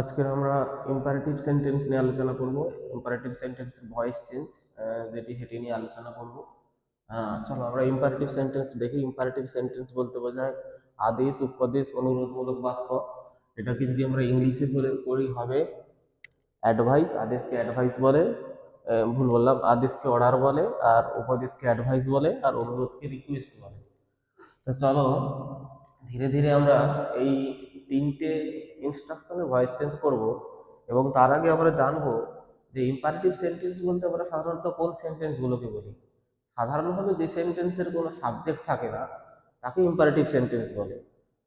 আজকে আমরা imperative sentence নিয়ে আলোচনা করব। ইম্পারেটিভ সেন্টেন্স ভয়েস চেঞ্জ যেটি সেটি নিয়ে আলোচনা করব। চলো আমরা ইম্পারেটিভ সেন্টেন্স দেখি। ইম্পারেটিভ সেন্টেন্স বলতে বোঝায় আদেশ, উপদেশ, অনুরোধমূলক বাক্য। এটাকে যদি আমরা ইংলিশে করে করি হবে অ্যাডভাইস আদেশকে অ্যাডভাইস বলে ভুল বললাম, আদেশকে অর্ডার বলে, আর উপদেশকে অ্যাডভাইস বলে, আর অনুরোধকে রিকোয়েস্ট বলে। তো চলো, ধীরে ধীরে আমরা এই তিনটে ইনস্ট্রাকশনের ভয়েস চেঞ্জ করব এবং তার আগে আমরা জানব যে ইম্পারেটিভ সেন্টেন্স বলতে আমরা সাধারণত কোন সেন্টেন্সগুলোকে বলি? সাধারণভাবে যে সেন্টেন্সের কোনো সাবজেক্ট থাকে না, তাকে ইম্পারেটিভ সেন্টেন্স বলে।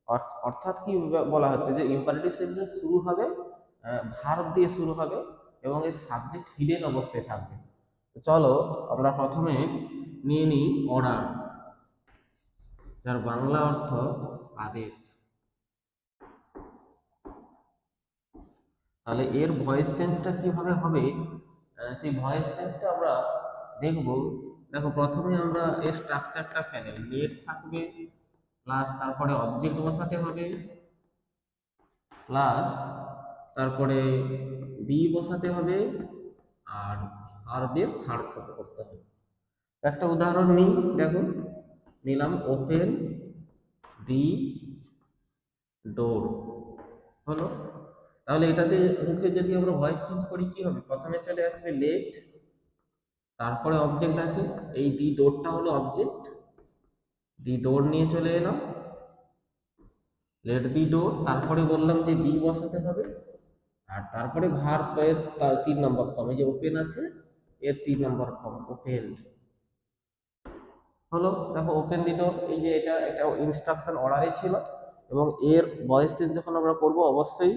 অর্থ- অর্থাৎ কি বলা হচ্ছে যে ইম্পারেটিভ সেন্টেন্স শুরু হবে ভার্ব দিয়ে শুরু হবে এবং এর সাবজেক্ট হিডেন অবস্থায় থাকবে। চলো আমরা প্রথমে নিয়ে নিই অর্ডার যার বাংলা অর্থ আদেশ। তাহলে এর ভয়েস চেঞ্জটা কীভাবে হবে? সেই ভয়েস চেঞ্জটা আমরা দেখব। দেখো, প্রথমে আমরা এর স্ট্রাকচারটা ফেলে লেট থাকবে প্লাস তারপরে অবজেক্ট বসাতে হবে প্লাস তারপরে বি বসাতে হবে, আর ভার্বের থার্ড ফর্ম করতে হবে। একটা উদাহরণ নিই, দেখো, নিলাম ওপেন দি ডোর হলো তাহলে এটাতে মুখে যদি আমরা ভয়েস চেঞ্জ করি কি হবে? প্রথমে চলে আসবে লেট তারপরে অবজেক্ট আছে, এই দি ডোরটা হলো অবজেক্ট দি ডোর নিয়ে চলে এলাম লেট দি ডোর তারপরে বললাম যে বি বসাতে হবে, আর তারপরে ভার্বের তার তিন নম্বর ফর্ম এই যে ওপেন আছে, এর তিন নম্বর ফর্ম ওপেন হলো, দেখো ওপেন দি ডোর এই যে এটা একটা ইনস্ট্রাকশন অর্ডারে ছিল, এবং এর ভয়েস চেঞ্জ যখন আমরা করব, অবশ্যই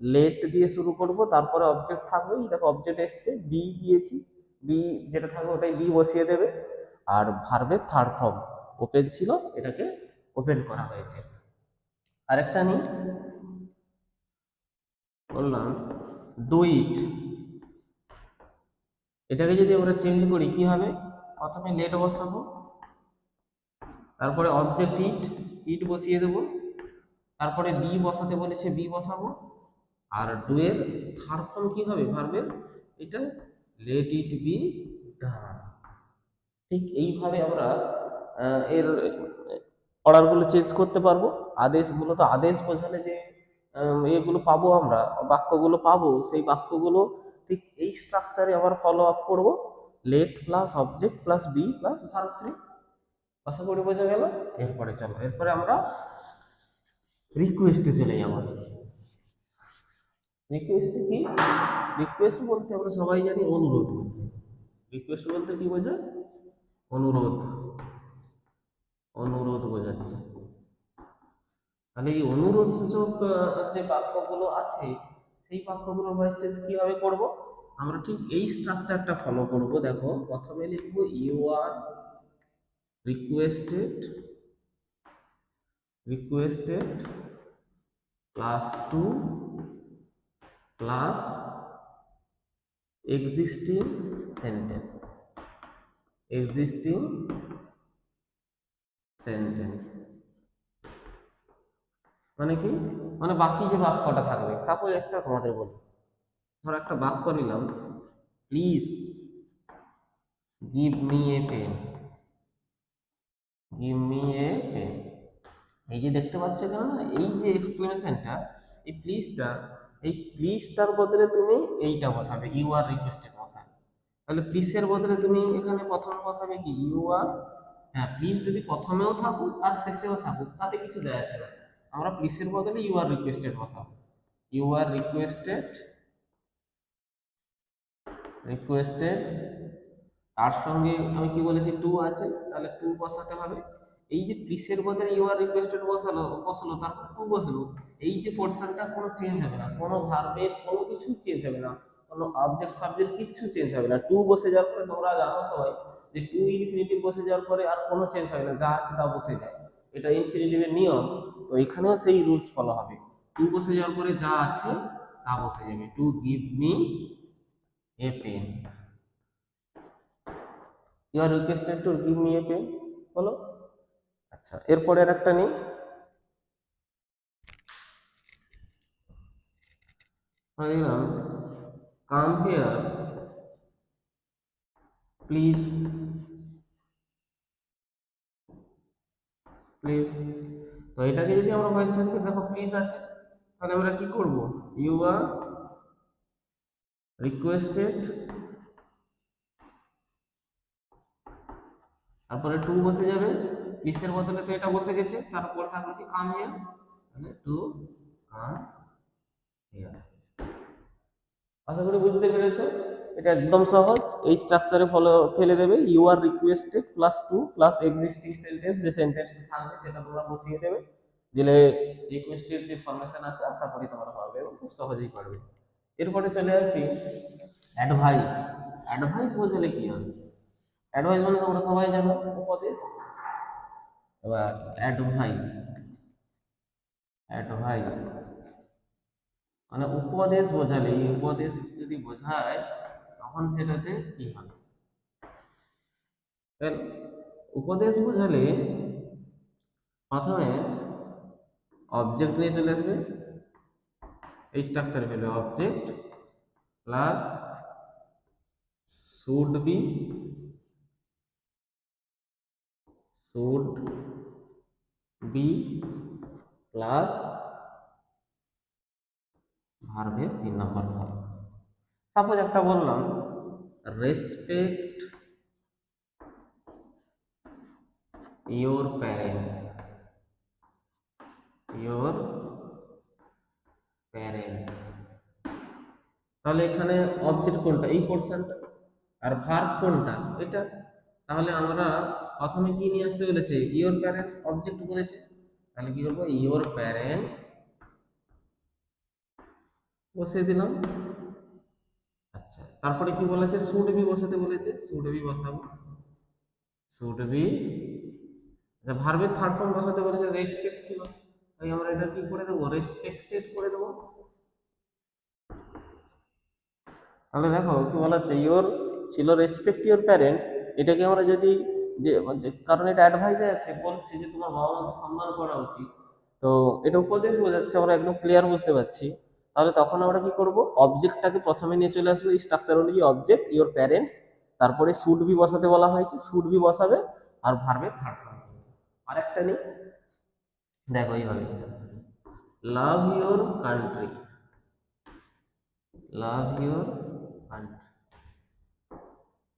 লেট দিয়ে শুরু করব, তারপরে অবজেক্ট থাকবে দেখো অবজেক্ট এসছে বি দিয়েছি বি যেটা থাকবে ওটাই বি বসিয়ে দেবে, আর ভার্বের থার্ড ফর্ম ওপেন ছিল, এটাকে ওপেন করা হয়েছে। আরেকটা নিই? বললাম ডু ইট এটাকে যদি আমরা চেঞ্জ করি, কি হবে? প্রথমে লেট বসাবো, তারপরে অবজেক্ট ইট ইট বসিয়ে দেবো, তারপরে বি বসাতে বলেছে বি বসাবো আর ডু এর থার্ড ফর্ম কি হবে ভার্বের এটা লেট ইট বি ডান ঠিক এইভাবে আমরা এর অর্ডারগুলো চেঞ্জ করতে পারব। আদেশ, মূলত আদেশ বোঝালে যে এগুলো পাবো আমরা, বাক্যগুলো পাবো, সেই বাক্যগুলো ঠিক এই স্ট্রাকচারে আবার ফলো আপ করব। Let plus object plus be plus verb three আশা করি বোঝা গেল? এরপরে চলো, এরপরে আমরা রিকোয়েস্টে চলে যাব। রিকোয়েস্ট কি? রিকোয়েস্ট বলতে আমরা সবাই জানি অনুরোধ বোঝায়। রিকোয়েস্ট বলতে কি বোঝায়? অনুরোধ। অনুরোধ বোঝাচ্ছে। তাহলে এই অনুরোধ সূচক যে বাক্যগুলো আছে, সেই বাক্যগুলোর ভয়েস চেঞ্জ কীভাবে করব? আমরা ঠিক এই স্ট্রাকচারটা ফলো করব। দেখো, প্রথমে লিখব you are requested requested plus to plus existing sentence existing sentence মানে কি? মানে বাকি যে বাক্যটা থাকবে সাপোজ একটা তোমাদের বলি। ধর একটা বাক্য নিলাম please give me a pen give me a pen এই যে দেখতে পাচ্ছ কেন এই যে এক্সপ্লেনেশনটা এই প্লিজটা এই প্লিজটার বদলে তুমি এইটা বসাবে ইউ আর রিকোয়েস্টেড বসাবে। তাহলে প্লিজের বদলে তুমি এখানে প্রথমে বসাবে কি? ইউ আর হ্যাঁ প্লিজ যদি প্রথমেও থাকুক আর শেষেও থাকুক, তাতে কিছু দেয় আসে না। আমরা প্লিজের বদলে ইউ আর রিকোয়েস্টেড বসাবো। ইউ আর রিকোয়েস্টেড রিকোয়েস্টেড তার সঙ্গে আমি কি বলেছি? টু আছে, তাহলে টু বসাতে হবে। এই যে প্লিসের বদলে ইউ আর রিকোয়েস্টেড বসালো, বসল, তারপর টু বসল এই যে পোর্শনটা কোনো চেঞ্জ হবে না, কোনো ভার্বের কোনো কিছু চেঞ্জ হবে না, কোনো অবজেক্ট সাবজেক্ট কিচ্ছু চেঞ্জ হবে না। টু বসে যাওয়ার পরে তোমরা জানো সবাই যে টু ইনফিনিটিভ বসে যাওয়ার পরে আর কোনো চেঞ্জ হবে না, যা আছে তা বসে যায়। এটা ইনফিনিটিভের নিয়ম, তো এখানেও সেই রুলস ফলো হবে। টু বসে যাওয়ার পরে যা আছে তা বসে যাবে। To give me a pen you are requested to give me a pen বলো। আচ্ছা এরপরে আর একটা নেই। মানে দিলাম কাম হিয়ার প্লিজ প্লিজ তো এটাকে যদি আমরা ভয়েস চেঞ্জ করি, দেখো প্লিজ আছে। তাহলে আমরা কি করব? ইউ আর রিকোয়েস্টেড তারপরে টু বসে যাবে। প্লিজের বদলে তো এটা বসে গেছে। তারপর থাকল কি কাম হিয়ার তাহলে টু কাম হিয়ার আশা করি বুঝতে পেরেছ। এটা একদম সহজ। এই স্ট্রাকচারে ফলো ফেলে দেবে। You are requested plus to plus existing sentence যে সেন্টেন্স থাকবে সেটা তোমরা বসিয়ে দেবে। দিলে রিকোয়েস্টের যে ফরমেশন আছে, আশা করি তোমরা পাবে এবং খুব সহজেই পারবে। এরপরে চলে আসি। অ্যাডভাইস অ্যাডভাইস বোঝালে কি হয়? অ্যাডভাইস মানে তোমরা সবাই জানো উপদেশ। এবার অ্যাডভাইস অ্যাডভাইস মানে উপদেশ বোঝালে, এই উপদেশ যদি বোঝায়, তখন সেটাতে কি হবে? উপদেশ বোঝালে প্রথমে অবজেক্ট নিয়ে চলে আসবে, এই স্ট্রাকচার পেলে object plus should be should be plus ভার্বের তিন নম্বর ফর্ম সাপোজ একটা বললাম respect your parents your parents তাহলে এখানে অবজেক্ট কোনটা? এই পোর্শনটা আর ভার্ব কোনটা? এটা। তাহলে আমরা প্রথমে কি নিয়ে আসতে বলেছে? ইয়োর প্যারেন্টস অবজেক্ট বলেছে। তাহলে কি করব ইয়োর প্যারেন্টস বসিয়ে দিলাম। আচ্ছা তারপরে কি বলেছে? শুড বি বসাতে বলেছে? শুড বি বসাবো। শুড বি আচ্ছা ভার্বের থার্ড ফর্ম বসাতে বলেছে রেসপেক্ট ছিল। তাই আমরা এটা কি করে দেবো? রেসপেক্টেড করে দেবো। তাহলে দেখো, কি বলা হচ্ছে ছিল রেসপেক্ট ইওর প্যারেন্টস এটাকে আমরা যদি যে- কারণ এটা অ্যাডভাইসে আছে, বলছে যে তোমার বাবা মাকে সম্মান করা উচিত। তো এটা উপদেশ বোঝাচ্ছে, আমরা একদম ক্লিয়ার বুঝতে পারছি। তাহলে তখন আমরা কি করব? অবজেক্টটাকে প্রথমে নিয়ে চলে আসবে। এই স্ট্রাকচার অনুযায়ী অবজেক্ট ইওর প্যারেন্টস তারপরে শুড বি বসাতে বলা হয়েছে। শুড বি বসাবে আর ভার্বে থার্ড আর একটা নেই। দেখো এইভাবে। Love your country love your country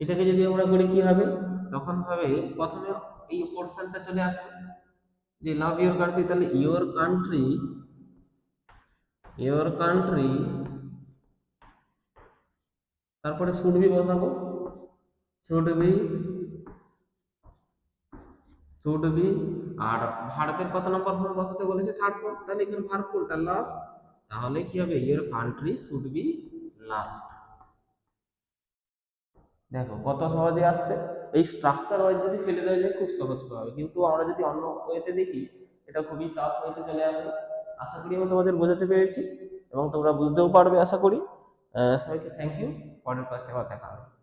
এটাকে যদি আমরা করি, কি হবে? তখন হবে প্রথমে এই পোর্শনটা চলে আসবে। যে লাভ ইওর কান্ট্রি তাহলে ইওর কান্ট্রি ইওর কান্ট্রি তারপরে শুড বি বসাবো। শুড বি শুড বি আর ভার্বের কত নম্বর ফর্ম বসাতে বলেছে? থার্ড ফর্ম তাহলে এখানে ভার্ব কোনটা লাভ তাহলে কি হবে? Your country should be love দেখো, কত সহজে আসছে। এই স্ট্রাকচার ওয়াইজ যদি ফেলে দেওয়া যায়, খুব সহজ হবে। কিন্তু আমরা যদি অন্য ওয়েতে দেখি, এটা খুবই টাফ ওয়েতে চলে আসে। আশা করি আমি তোমাদের বোঝাতে পেরেছি এবং তোমরা বুঝতেও পারবে, আশা করি। সবাইকে থ্যাংক ইউ পরের ক্লাসে আবার দেখা হবে।